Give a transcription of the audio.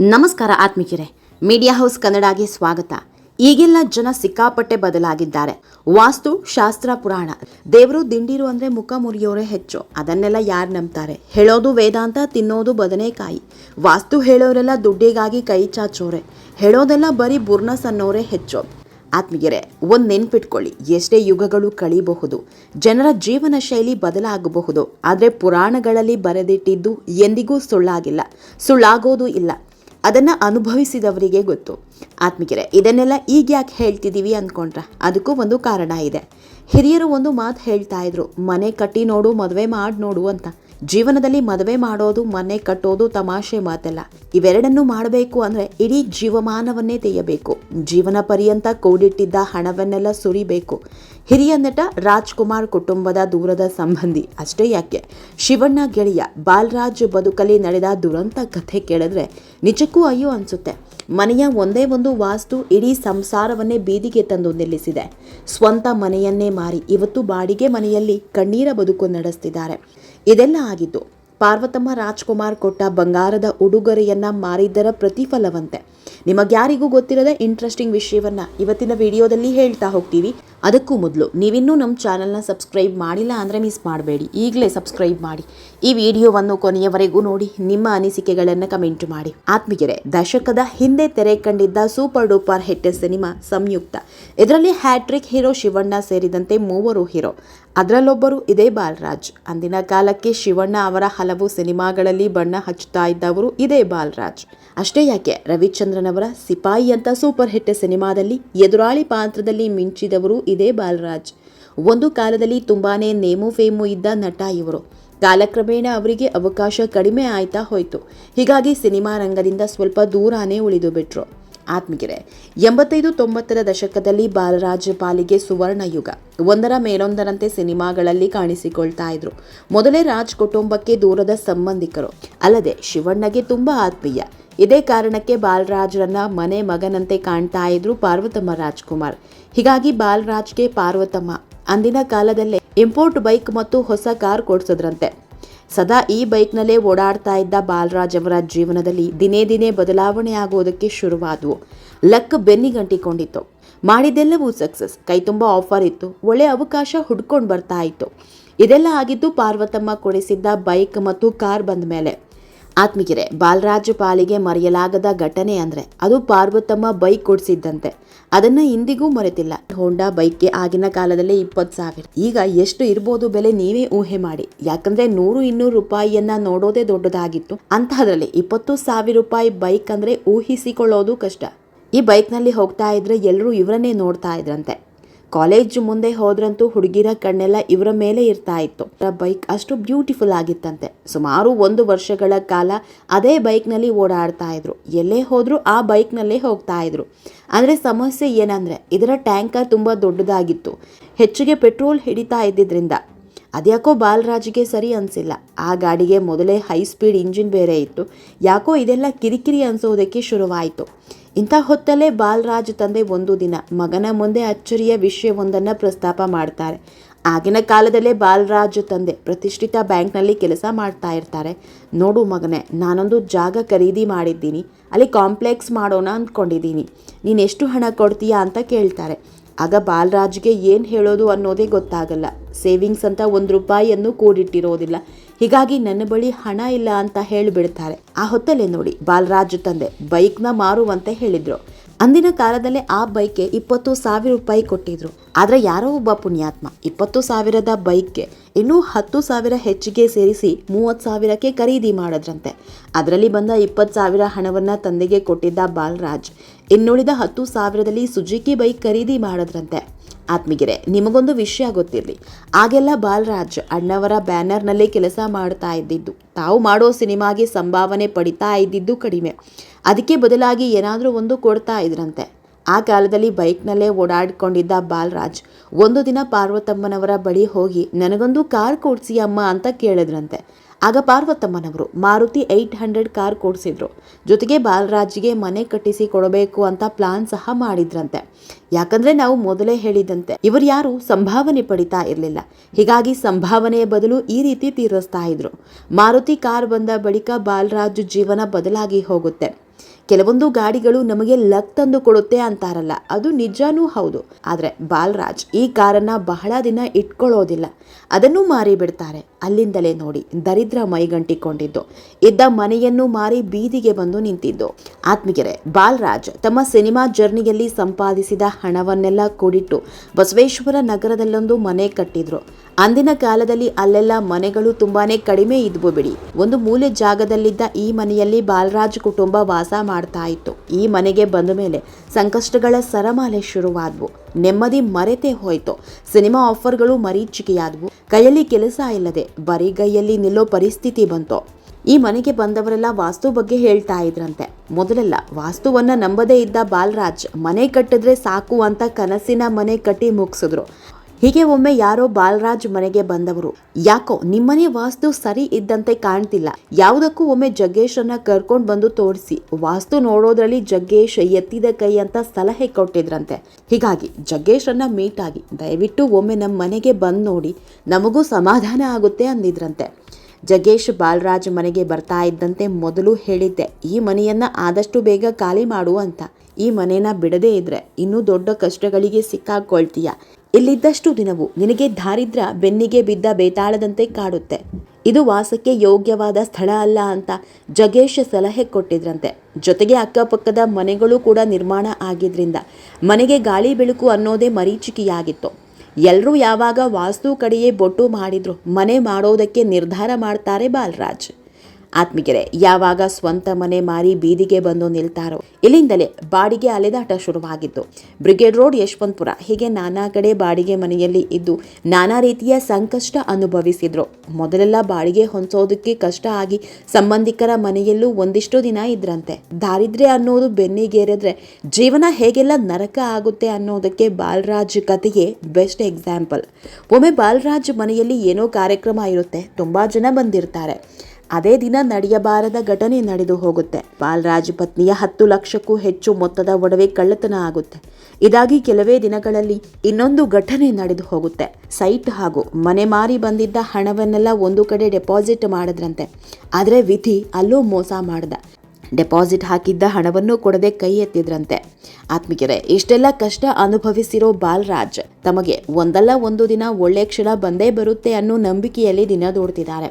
ನಮಸ್ಕಾರ ಆತ್ಮಿಕರೇ media house ಕನ್ನಡಗೆ ಸ್ವಾಗತ. ಈಗೆಲ್ಲ ಜನ ಸಿಕ್ಕಾಪಟ್ಟೆ ಬದಲಾಗಿದ್ದಾರೆ. ವಾಸ್ತು, ಶಾಸ್ತ್ರ, ಪುರಾಣ. ದೇವರು ದಿಂಡಿರು ಅಂದ್ರೆ ಮುಖ ಮುರಿಯೋರೇ ಹೆಚ್ಚು. ಅದನ್ನೆಲ್ಲ ಯಾರು ನಂಬ್ತಾರೆ? ಹೇಳೋದು ವೇದಾಂತ, ತಿನ್ನೋದು ಬದನೆಕಾಯಿ. ವಾಸ್ತು ಹೇಳೋರೆಲ್ಲ ದುಡ್ಡಿಗಾಗಿ ಕೈ ಚಾಚೋರೆ. ಹೇಳೋದೆಲ್ಲ ಬರೀ ಬುರ್ನಸ್ ಅನ್ನೋರೇ ಹೆಚ್ಚು. ಆತ್ಮೀಯರೇ ಒಂದು ನೆನ್ಪಿಟ್ಕೊಳ್ಳಿ. ಎಷ್ಟೇ ಯುಗಗಳು ಕಳೀಬಹುದು, ಜನರ ಜೀವನ ಶೈಲಿ ಬದಲಾಗಬಹುದು, ಆದರೆ ಪುರಾಣಗಳಲ್ಲಿ ಬರೆದಿಟ್ಟಿದ್ದು ಎಂದಿಗೂ ಸುಳ್ಳಾಗಿಲ್ಲ. ಸುಳ್ಳಾಗೋದು ಇಲ್ಲ. ಅದನ್ನು ಅನುಭವಿಸಿದವರಿಗೆ ಗೊತ್ತು. ಆತ್ಮಿಕರೇ, ಇದನ್ನೆಲ್ಲ ಈಗ ಯಾಕೆ ಹೇಳ್ತಿದ್ದೀವಿ ಅಂದ್ಕೊಂಡ್ರೆ ಅದಕ್ಕೂ ಒಂದು ಕಾರಣ ಇದೆ. ಹಿರಿಯರು ಒಂದು ಮಾತು ಹೇಳ್ತಾ ಇದ್ರು, ಮನೆ ಕಟ್ಟಿ ನೋಡು, ಮದುವೆ ಮಾಡಿ ನೋಡು ಅಂತ. ಜೀವನದಲ್ಲಿ ಮದುವೆ ಮಾಡೋದು, ಮನೆ ಕಟ್ಟೋದು ತಮಾಷೆ ಮಾತಲ್ಲ. ಇವೆರಡನ್ನೂ ಮಾಡಬೇಕು ಅಂದರೆ ಇಡೀ ಜೀವಮಾನವನ್ನೇ ತೆಯ್ಯಬೇಕು. ಜೀವನ ಪರ್ಯಂತ ಕೂಡಿಟ್ಟಿದ್ದ ಹಣವನ್ನೆಲ್ಲ ಸುರಿಬೇಕು. ಹಿರಿಯ ನಟ ರಾಜ್ಕುಮಾರ್ ಕುಟುಂಬದ ದೂರದ ಸಂಬಂಧಿ. ಅಷ್ಟೇ ಯಾಕೆ? ಶಿವಣ್ಣ ಗೆಳೆಯ ಬಾಲರಾಜ್ ಬದುಕಲ್ಲಿ ನಡೆದ ದುರಂತ ಕಥೆ ಕೇಳಿದ್ರೆ ನಿಜಕ್ಕೂ ಅಯ್ಯೋ ಅನ್ಸುತ್ತೆ. ಮನೆಯ ಒಂದೇ ಒಂದು ವಾಸ್ತು ಇಡೀ ಸಂಸಾರವನ್ನೇ ಬೀದಿಗೆ ತಂದು ನಿಲ್ಲಿಸಿದೆ. ಸ್ವಂತ ಮನೆಯನ್ನೇ ಮಾರಿ ಇವತ್ತು ಬಾಡಿಗೆ ಮನೆಯಲ್ಲಿ ಕಣ್ಣೀರ ಬದುಕು ನಡೆಸ್ತಿದ್ದಾರೆ. ಇದೆಲ್ಲ ಆಗಿದ್ದು ಪಾರ್ವತಮ್ಮ ರಾಜ್ಕುಮಾರ್ ಕೊಟ್ಟ ಬಂಗಾರದ ಉಡುಗೊರೆಯನ್ನ ಮಾರಿದ್ದರ ಪ್ರತಿಫಲವಂತೆ. ನಿಮಗ್ಯಾರಿಗೂ ಗೊತ್ತಿರದ ಇಂಟ್ರೆಸ್ಟಿಂಗ್ ವಿಷಯವನ್ನ ಇವತ್ತಿನ ವಿಡಿಯೋದಲ್ಲಿ ಹೇಳ್ತಾ ಹೋಗ್ತೀವಿ. ಅದಕ್ಕೂ ಮೊದಲು ನೀವಿನ್ನೂ ನಮ್ಮ ಚಾನಲ್ನ ಸಬ್ಸ್ಕ್ರೈಬ್ ಮಾಡಿಲ್ಲ ಅಂದರೆ ಮಿಸ್ ಮಾಡಬೇಡಿ. ಈಗಲೇ ಸಬ್ಸ್ಕ್ರೈಬ್ ಮಾಡಿ. ಈ ವಿಡಿಯೋವನ್ನು ಕೊನೆಯವರೆಗೂ ನೋಡಿ, ನಿಮ್ಮ ಅನಿಸಿಕೆಗಳನ್ನು ಕಮೆಂಟ್ ಮಾಡಿ. ಆತ್ಮೀಯರೇ, ದಶಕದ ಹಿಂದೆ ತೆರೆ ಕಂಡಿದ್ದ super duper hit cinema Samyukta. ಇದರಲ್ಲಿ ಹ್ಯಾಟ್ರಿಕ್ ಹೀರೋ ಶಿವಣ್ಣ ಸೇರಿದಂತೆ ಮೂವರು ಹೀರೋ. ಅದರಲ್ಲೊಬ್ಬರು ಇದೇ ಬಾಲರಾಜ್. ಅಂದಿನ ಕಾಲಕ್ಕೆ ಶಿವಣ್ಣ ಅವರ ಹಲವು ಸಿನಿಮಾಗಳಲ್ಲಿ ಬಣ್ಣ ಹಚ್ಚುತ್ತಾ ಇದ್ದವರು ಇದೇ ಬಾಲರಾಜ್. ಅಷ್ಟೇ ಯಾಕೆ ರವಿಚಂದ್ರನ್ ಅವರ ಸಿಪಾಯಿ ಅಂತ ಸೂಪರ್ ಹಿಟ್ ಸಿನಿಮಾದಲ್ಲಿ ಎದುರಾಳಿ ಪಾತ್ರದಲ್ಲಿ ಮಿಂಚಿದವರು ಇದೇ ಬಾಲರಾಜ್. ಒಂದು ಕಾಲದಲ್ಲಿ ತುಂಬಾನೇ ನೇಮು ಫೇಮು ಇದ್ದ ನಟ ಇವರು. ಕಾಲಕ್ರಮೇಣ ಅವರಿಗೆ ಅವಕಾಶ ಕಡಿಮೆ ಆಯ್ತಾ ಹೋಯಿತು. ಹೀಗಾಗಿ ಸಿನಿಮಾ ರಂಗದಿಂದ ಸ್ವಲ್ಪ ದೂರಾನೇ ಉಳಿದು ಬಿಟ್ರು. ಆತ್ಮೀಯರೇ ಎಂಬತ್ತೈದು ತೊಂಬತ್ತರ ದಶಕದಲ್ಲಿ ಬಾಲರಾಜ್ ಪಾಲಿಗೆ ಸುವರ್ಣ ಯುಗ. ಒಂದರ ಮೇಲೊಂದರಂತೆ ಸಿನಿಮಾಗಳಲ್ಲಿ ಕಾಣಿಸಿಕೊಳ್ತಾ ಇದ್ರು. ಮೊದಲೇ ರಾಜ್ ಕುಟುಂಬಕ್ಕೆ ದೂರದ ಸಂಬಂಧಿಕರು. ಅಲ್ಲದೆ, ಶಿವಣ್ಣಗೆ ತುಂಬಾ ಆತ್ಮೀಯ. ಇದೇ ಕಾರಣಕ್ಕೆ ಬಾಲರಾಜ್ರನ್ನ ಮನೆ ಮಗನಂತೆ ಕಾಣ್ತಾ ಇದ್ರು ಪಾರ್ವತಮ್ಮ ರಾಜ್ಕುಮಾರ್. ಹೀಗಾಗಿ ಬಾಲರಾಜ್ಗೆ ಪಾರ್ವತಮ್ಮ ಅಂದಿನ ಕಾಲದಲ್ಲೇ ಇಂಪೋರ್ಟ್ ಬೈಕ್ ಮತ್ತು ಹೊಸ ಕಾರ್ ಕೊಡ್ಸದ್ರಂತೆ. ಸದಾ ಈ ಬೈಕ್ನಲ್ಲೇ ಓಡಾಡ್ತಾ ಇದ್ದ ಬಾಲರಾಜ್ ಅವರ ಜೀವನದಲ್ಲಿ ದಿನೇ ದಿನೇ ಬದಲಾವಣೆ ಆಗೋದಕ್ಕೆ ಶುರುವಾದವು. ಲಕ್ ಬೆನ್ನಿಗಂಟಿಕೊಂಡಿತ್ತು. ಮಾಡಿದ್ದೆಲ್ಲವೂ ಸಕ್ಸಸ್. ಕೈ ತುಂಬ ಆಫರ್ ಇತ್ತು. ಒಳ್ಳೆ ಅವಕಾಶ ಹುಡ್ಕೊಂಡು ಬರ್ತಾ ಇತ್ತು. ಇದೆಲ್ಲ ಆಗಿದ್ದು ಪಾರ್ವತಮ್ಮ ಕೊಡಿಸಿದ್ದ ಬೈಕ್ ಮತ್ತು ಕಾರ್ ಬಂದ ಮೇಲೆ ಆತ್ಮೀಯರೇ ಬಾಲರಾಜು ಪಾಲಿಗೆ ಮರೆಯಲಾಗದ ಘಟನೆ ಅಂದ್ರೆ ಅದು ಪಾರ್ವತಮ್ಮ ಬೈಕ್ ಕೊಡಿಸಿದ್ದಂತೆ ಅದನ್ನ ಇಂದಿಗೂ ಮರೆತಿಲ್ಲ. ಹೋಂಡಾ ಬೈಕ್ಗೆ ಆಗಿನ ಕಾಲದಲ್ಲಿ ಇಪ್ಪತ್ತು ಸಾವಿರ. ಈಗ ಎಷ್ಟು ಇರ್ಬೋದು ಬೆಲೆ ನೀವೇ ಊಹೆ ಮಾಡಿ. ಯಾಕಂದ್ರೆ ನೂರು ಇನ್ನೂರು ರೂಪಾಯಿಯನ್ನ ನೋಡೋದೇ ದೊಡ್ಡದಾಗಿತ್ತು. ಅಂತಹದ್ರಲ್ಲಿ ಇಪ್ಪತ್ತು ಸಾವಿರ ರೂಪಾಯಿ ಬೈಕ್ ಅಂದ್ರೆ ಊಹಿಸಿಕೊಳ್ಳೋದು ಕಷ್ಟ. ಈ ಬೈಕ್ನಲ್ಲಿ ಹೋಗ್ತಾ ಇದ್ರೆ ಎಲ್ಲರೂ ಇವರನ್ನೇ ನೋಡ್ತಾ ಇದ್ರಂತೆ. ಕಾಲೇಜ್ ಮುಂದೆ ಹೋದ್ರಂತೂ ಹುಡುಗಿರ ಕಣ್ಣೆಲ್ಲ ಇವರ ಮೇಲೆ ಇರ್ತಾ ಇತ್ತು. ಬೈಕ್ ಅಷ್ಟು ಬ್ಯೂಟಿಫುಲ್ ಆಗಿತ್ತಂತೆ. ಸುಮಾರು ಒಂದು ವರ್ಷಗಳ ಕಾಲ ಅದೇ ಬೈಕ್ನಲ್ಲಿ ಓಡಾಡ್ತಾ ಇದ್ರು. ಎಲ್ಲೇ ಹೋದರೂ ಆ ಬೈಕ್ನಲ್ಲೇ ಹೋಗ್ತಾ ಇದ್ರು. ಆದರೆ ಸಮಸ್ಯೆ ಏನಂದ್ರೆ ಇದರ ಟ್ಯಾಂಕರ್ ತುಂಬ ದೊಡ್ಡದಾಗಿತ್ತು. ಹೆಚ್ಚಿಗೆ ಪೆಟ್ರೋಲ್ ಹಿಡಿತಾ ಇದ್ದಿದ್ರಿಂದ. ಅದ್ಯಾಕೋ ಬಾಲರಾಜ್ಗೆ ಸರಿ ಅನಿಸಿಲ್ಲ. ಆ ಗಾಡಿಗೆ ಮೊದಲೇ ಹೈ ಸ್ಪೀಡ್ ಇಂಜಿನ್ ಬೇರೆ ಇತ್ತು. ಯಾಕೋ ಇದೆಲ್ಲ ಕಿರಿಕಿರಿ ಅನಿಸೋದಕ್ಕೆ ಶುರುವಾಯಿತು. ಇಂಥ ಹೊತ್ತಲ್ಲೇ ಬಾಲರಾಜ್ ತಂದೆ ಒಂದು ದಿನ ಮಗನ ಮುಂದೆ ಅಚ್ಚರಿಯ ವಿಷಯವೊಂದನ್ನು ಪ್ರಸ್ತಾಪ ಮಾಡ್ತಾರೆ. ಆಗಿನ ಕಾಲದಲ್ಲೇ ಬಾಲರಾಜ್ ತಂದೆ ಪ್ರತಿಷ್ಠಿತ ಬ್ಯಾಂಕ್ನಲ್ಲಿ ಕೆಲಸ ಮಾಡ್ತಾ ಇರ್ತಾರೆ. ನೋಡು ಮಗನೇ, ನಾನೊಂದು ಜಾಗ ಖರೀದಿ ಮಾಡಿದ್ದೀನಿ. ಅಲ್ಲಿ ಕಾಂಪ್ಲೆಕ್ಸ್ ಮಾಡೋಣ ಅಂದ್ಕೊಂಡಿದ್ದೀನಿ. ನೀನು ಎಷ್ಟು ಹಣ ಕೊಡ್ತೀಯಾ ಅಂತ ಕೇಳ್ತಾರೆ. ಆಗ ಬಾಲರಾಜ್ಗೆ ಏನು ಹೇಳೋದು ಅನ್ನೋದೇ ಗೊತ್ತಾಗಲ್ಲ. ಸೇವಿಂಗ್ಸ್ ಅಂತ ಒಂದು ರೂಪಾಯಿಯನ್ನು ಕೂಡಿಟ್ಟಿರೋದಿಲ್ಲ. ಹೀಗಾಗಿ ನನ್ನ ಬಳಿ ಹಣ ಇಲ್ಲ ಅಂತ ಹೇಳಿಬಿಡ್ತಾರೆ. ಆ ಹೊತ್ತಲ್ಲೇ ನೋಡಿ, ಬಾಲರಾಜ್ ತಂದೆ ಬೈಕ್ನ ಮಾರುವಂತೆ ಹೇಳಿದ್ರು. ಅಂದಿನ ಕಾಲದಲ್ಲೇ ಆ ಬೈಕ್ಗೆ ಇಪ್ಪತ್ತು ಸಾವಿರ ರೂಪಾಯಿ ಕೊಟ್ಟಿದ್ರು. ಆದರೆ ಯಾರೋ ಒಬ್ಬ ಪುಣ್ಯಾತ್ಮ ಇಪ್ಪತ್ತು ಸಾವಿರದ ಬೈಕ್ಗೆ ಇನ್ನೂ ಹತ್ತು ಸಾವಿರ ಹೆಚ್ಚಿಗೆ ಸೇರಿಸಿ ಮೂವತ್ತು ಸಾವಿರಕ್ಕೆ ಖರೀದಿ ಮಾಡಿದ್ರಂತೆ. ಅದರಲ್ಲಿ ಬಂದ ಇಪ್ಪತ್ತು ಸಾವಿರ ಹಣವನ್ನು ತಂದೆಗೆ ಕೊಟ್ಟಿದ್ದ ಬಾಲರಾಜ್. ಇನ್ನುಳಿದ ಹತ್ತು ಸಾವಿರದಲ್ಲಿ ಸುಜುಕಿ ಬೈಕ್ ಖರೀದಿ ಮಾಡಿದ್ರಂತೆ. ಆತ್ಮಿಗಿರೆ ನಿಮಗೊಂದು ವಿಷಯ ಗೊತ್ತಿರಲಿ. ಆಗೆಲ್ಲ ಬಾಲರಾಜ್ ಅಣ್ಣವರ ಬ್ಯಾನರ್ನಲ್ಲಿ ಕೆಲಸ ಮಾಡ್ತಾ ಇದ್ದಿದ್ದು. ತಾವು ಮಾಡೋ ಸಿನಿಮಾಗೆ ಸಂಭಾವನೆ ಪಡಿತಾ ಇದ್ದಿದ್ದು ಕಡಿಮೆ. ಅದಕ್ಕೆ ಬದಲಾಗಿ ಏನಾದರೂ ಒಂದು ಕೊಡ್ತಾ ಇದ್ರಂತೆ. ಆ ಕಾಲದಲ್ಲಿ ಬೈಕ್ನಲ್ಲೇ ಓಡಾಡಿಕೊಂಡಿದ್ದ ಬಾಲರಾಜ್, ಒಂದು ದಿನ ಪಾರ್ವತಮ್ಮನವರ ಬಳಿ ಹೋಗಿ ನನಗೊಂದು ಕಾರ್ ಕೊಡ್ಸಿ ಅಮ್ಮ ಅಂತ ಕೇಳಿದ್ರಂತೆ. ಆಗ ಪಾರ್ವತಮ್ಮನವರು ಮಾರುತಿ ಏಯ್ಟ್ ಹಂಡ್ರೆಡ್ ಕಾರ್ ಕೊಡಿಸಿದ್ರು. ಜೊತೆಗೆ ಬಾಲರಾಜ್ಗೆ ಮನೆ ಕಟ್ಟಿಸಿ ಕೊಡಬೇಕು ಅಂತ ಪ್ಲಾನ್ ಸಹ ಮಾಡಿದ್ರಂತೆ. ಯಾಕಂದ್ರೆ ನಾವು ಮೊದಲೇ ಹೇಳಿದಂತೆ, ಇವರು ಯಾರು ಸಂಭಾವನೆ ಪಡಿತಾ ಇರಲಿಲ್ಲ. ಹೀಗಾಗಿ ಸಂಭಾವನೆಯ ಬದಲು ಈ ರೀತಿ ತೀರಿಸ್ತಾ ಇದ್ರು. ಮಾರುತಿ ಕಾರ್ ಬಂದ ಬಳಿಕ ಬಾಲರಾಜ್ ಜೀವನ ಬದಲಾಗಿ ಹೋಗುತ್ತೆ. ಕೆಲವೊಂದು ಗಾಡಿಗಳು ನಮಗೆ ಲಕ್ ತಂದು ಕೊಡುತ್ತೆ ಅಂತಾರಲ್ಲ, ಅದು ನಿಜಾನೂ ಹೌದು. ಆದರೆ ಬಾಲರಾಜ್ ಈ ಕಾರನ್ನ ಬಹಳ ದಿನ ಇಟ್ಕೊಳ್ಳೋದಿಲ್ಲ. ಅದನ್ನು ಮಾರಿ ಬಿಡ್ತಾರೆ ಅಲ್ಲಿಂದಲೇ ನೋಡಿ ದರಿದ್ರ ಮೈಗಂಟಿಕೊಂಡಿದ್ದು. ಇದ್ದ ಮನೆಯನ್ನು ಮಾರಿ ಬೀದಿಗೆ ಬಂದು ನಿಂತಿದ್ದು. ಆತ್ಮಿಗೆರೆ ಬಾಲರಾಜ್ ತಮ್ಮ ಸಿನಿಮಾ ಜರ್ನಿಯಲ್ಲಿ ಸಂಪಾದಿಸಿದ ಹಣವನ್ನೆಲ್ಲ ಕೂಡಿಟ್ಟು ಬಸವೇಶ್ವರ ನಗರದಲ್ಲೊಂದು ಮನೆ ಕಟ್ಟಿದ್ರು. ಅಂದಿನ ಕಾಲದಲ್ಲಿ ಅಲ್ಲೆಲ್ಲ ಮನೆಗಳು ತುಂಬಾನೇ ಕಡಿಮೆ ಇದ್ವು ಬಿಡಿ. ಒಂದು ಮೂಲೆ ಜಾಗದಲ್ಲಿದ್ದ ಈ ಮನೆಯಲ್ಲಿ ಬಾಲರಾಜ್ ಕುಟುಂಬ ವಾಸ ಮಾಡ್ತಾ ಇತ್ತು. ಈ ಮನೆಗೆ ಬಂದ ಮೇಲೆ ಸಂಕಷ್ಟಗಳ ಸರಮಾಲೆ ಶುರುವಾದ್ವು. ನೆಮ್ಮದಿ ಮರೆತೇ ಹೋಯ್ತು. ಸಿನಿಮಾ ಆಫರ್ಗಳು ಮರೀಚಿಕೆಯಾದವು. ಕೈಯಲ್ಲಿ ಕೆಲಸ ಇಲ್ಲದೆ ಬರಿಗೈಯಲ್ಲಿ ನಿಲ್ಲೋ ಪರಿಸ್ಥಿತಿ ಬಂತು. ಈ ಮನೆಗೆ ಬಂದವರೆಲ್ಲ ವಾಸ್ತು ಬಗ್ಗೆ ಹೇಳ್ತಾ ಇದ್ರಂತೆ. ಮೊದಲೆಲ್ಲ ವಾಸ್ತುವನ್ನ ನಂಬದೇ ಇದ್ದ ಬಾಲರಾಜ್, ಮನೆ ಕಟ್ಟಿದ್ರೆ ಸಾಕು ಅಂತ ಕನಸಿನ ಮನೆ ಕಟ್ಟಿ ಮುಗಿಸಿದ್ರು. ಹೀಗೆ ಒಮ್ಮೆ ಯಾರೋ ಬಾಲರಾಜ್ ಮನೆಗೆ ಬಂದವರು. ಯಾಕೋ, ನಿಮ್ಮನೆ ವಾಸ್ತು ಸರಿ ಇದ್ದಂತೆ ಕಾಣ್ತಿಲ್ಲ. ಯಾವುದಕ್ಕೂ ಒಮ್ಮೆ ಜಗ್ಗೇಶ್ ಕರ್ಕೊಂಡು ಬಂದು ತೋರಿಸಿ. ವಾಸ್ತು ನೋಡೋದ್ರಲ್ಲಿ ಜಗ್ಗೇಶ್ ಎತ್ತಿದ ಕೈ ಅಂತ ಸಲಹೆ ಕೊಟ್ಟಿದ್ರಂತೆ. ಹೀಗಾಗಿ ಜಗ್ಗೇಶ್ ಅನ್ನ ಮೀಟ್ ಆಗಿ ದಯವಿಟ್ಟು ಒಮ್ಮೆ ನಮ್ಮ ಮನೆಗೆ ಬಂದು ನೋಡಿ, ನಮಗೂ ಸಮಾಧಾನ ಆಗುತ್ತೆ ಅಂದಿದ್ರಂತೆ. ಜಗ್ಗೇಶ್ ಬಾಲರಾಜ್ ಮನೆಗೆ ಬರ್ತಾ ಇದ್ದಂತೆ ಮೊದಲು ಹೇಳಿದ್ದೆ, ಈ ಮನೆಯನ್ನ ಆದಷ್ಟು ಬೇಗ ಖಾಲಿ ಮಾಡು ಅಂತ. ಈ ಮನೇನ ಬಿಡದೇ ಇದ್ರೆ ಇನ್ನೂ ದೊಡ್ಡ ಕಷ್ಟಗಳಿಗೆ ಸಿಕ್ಕಾಕೊಳ್ತೀಯ. ಇಲ್ಲಿದ್ದಷ್ಟು ದಿನವು ನಿನಗೆ ದಾರಿದ್ರ ಬೆನ್ನಿಗೆ ಬಿದ್ದ ಬೇತಾಳದಂತೆ ಕಾಡುತ್ತೆ. ಇದು ವಾಸಕ್ಕೆ ಯೋಗ್ಯವಾದ ಸ್ಥಳ ಅಲ್ಲ ಅಂತ ಜಗೇಶ್ ಸಲಹೆ ಕೊಟ್ಟಿದ್ರಂತೆ. ಜೊತೆಗೆ ಅಕ್ಕಪಕ್ಕದ ಮನೆಗಳು ಕೂಡ ನಿರ್ಮಾಣ ಆಗಿದ್ರಿಂದ ಮನೆಗೆ ಗಾಳಿ ಬೆಳಕು ಅನ್ನೋದೇ ಮರೀಚಿಕೆಯಾಗಿತ್ತು. ಎಲ್ಲರೂ ಯಾವಾಗ ವಾಸ್ತು ಕಡೆಯೇ ಬೊಟ್ಟು ಮಾಡಿದ್ರು ಮನೆ ಮಾಡೋದಕ್ಕೆ ನಿರ್ಧಾರ ಮಾಡ್ತಾರೆ ಬಾಲರಾಜ್. ಆತ್ಮಿಗೆರೆ ಯಾವಾಗ ಸ್ವಂತ ಮನೆ ಮಾರಿ ಬೀದಿಗೆ ಬಂದು ನಿಲ್ತಾರೋ, ಇಲ್ಲಿಂದಲೇ ಬಾಡಿಗೆ ಅಲೆದಾಟ ಶುರುವಾಗಿತ್ತು. ಬ್ರಿಗೇಡ್ ರೋಡ್ ಯಶವಂತಪುರ, ಹೀಗೆ ನಾನಾ ಕಡೆ ಬಾಡಿಗೆ ಮನೆಯಲ್ಲಿ ಇದ್ದು ನಾನಾ ರೀತಿಯ ಸಂಕಷ್ಟ ಅನುಭವಿಸಿದ್ರು. ಮೊದಲೆಲ್ಲ ಬಾಡಿಗೆ ಹೊಂದೋದಕ್ಕೆ ಕಷ್ಟ ಆಗಿ ಸಂಬಂಧಿಕರ ಮನೆಯಲ್ಲೂ ಒಂದಿಷ್ಟು ದಿನ ಇದ್ರಂತೆ. ದಾರಿದ್ರ್ಯ ಅನ್ನೋದು ಬೆನ್ನಿಗೇರಿದ್ರೆ ಜೀವನ ಹೇಗೆಲ್ಲ ನರಕ ಆಗುತ್ತೆ ಅನ್ನೋದಕ್ಕೆ ಬಾಲರಾಜ್ ಕಥೆಯೇ ಬೆಸ್ಟ್ ಎಕ್ಸಾಂಪಲ್. ಒಮ್ಮೆ ಬಾಲರಾಜ್ ಮನೆಯಲ್ಲಿ ಏನೋ ಕಾರ್ಯಕ್ರಮ ಇರುತ್ತೆ, ತುಂಬಾ ಜನ ಬಂದಿರ್ತಾರೆ. ಅದೇ ದಿನ ನಡೆಯಬಾರದ ಘಟನೆ ನಡೆದು ಹೋಗುತ್ತೆ. ಬಾಲರಾಜ್ ಪತ್ನಿಯ ಹತ್ತು ಲಕ್ಷಕ್ಕೂ ಹೆಚ್ಚು ಮೊತ್ತದ ಒಡವೆ ಕಳ್ಳತನ ಆಗುತ್ತೆ. ಇದಾಗಿ ಕೆಲವೇ ದಿನಗಳಲ್ಲಿ ಇನ್ನೊಂದು ಘಟನೆ ನಡೆದು ಹೋಗುತ್ತೆ. ಸೈಟ್ ಹಾಗೂ ಮನೆ ಮಾರಿ ಬಂದಿದ್ದ ಹಣವನ್ನೆಲ್ಲ ಒಂದು ಕಡೆ ಡೆಪಾಸಿಟ್ ಮಾಡಿದ್ರಂತೆ. ಆದರೆ ವಿಧಿ ಅಲ್ಲೂ ಮೋಸ ಮಾಡ್ದ. ಡೆಪಾಸಿಟ್ ಹಾಕಿದ್ದ ಹಣವನ್ನು ಕೊಡದೆ ಕೈ ಎತ್ತಿದ್ರಂತೆ. ಆತ್ಮಿಕರೇ ಇಷ್ಟೆಲ್ಲ ಕಷ್ಟ ಅನುಭವಿಸಿರೋ ಬಾಲರಾಜ್ ತಮಗೆ ಒಂದಲ್ಲ ಒಂದು ದಿನ ಒಳ್ಳೆ ಕ್ಷಣ ಬಂದೇ ಬರುತ್ತೆ ಅನ್ನೋ ನಂಬಿಕೆಯಲ್ಲಿ ದಿನ ದೋಡ್ತಿದ್ದಾರೆ.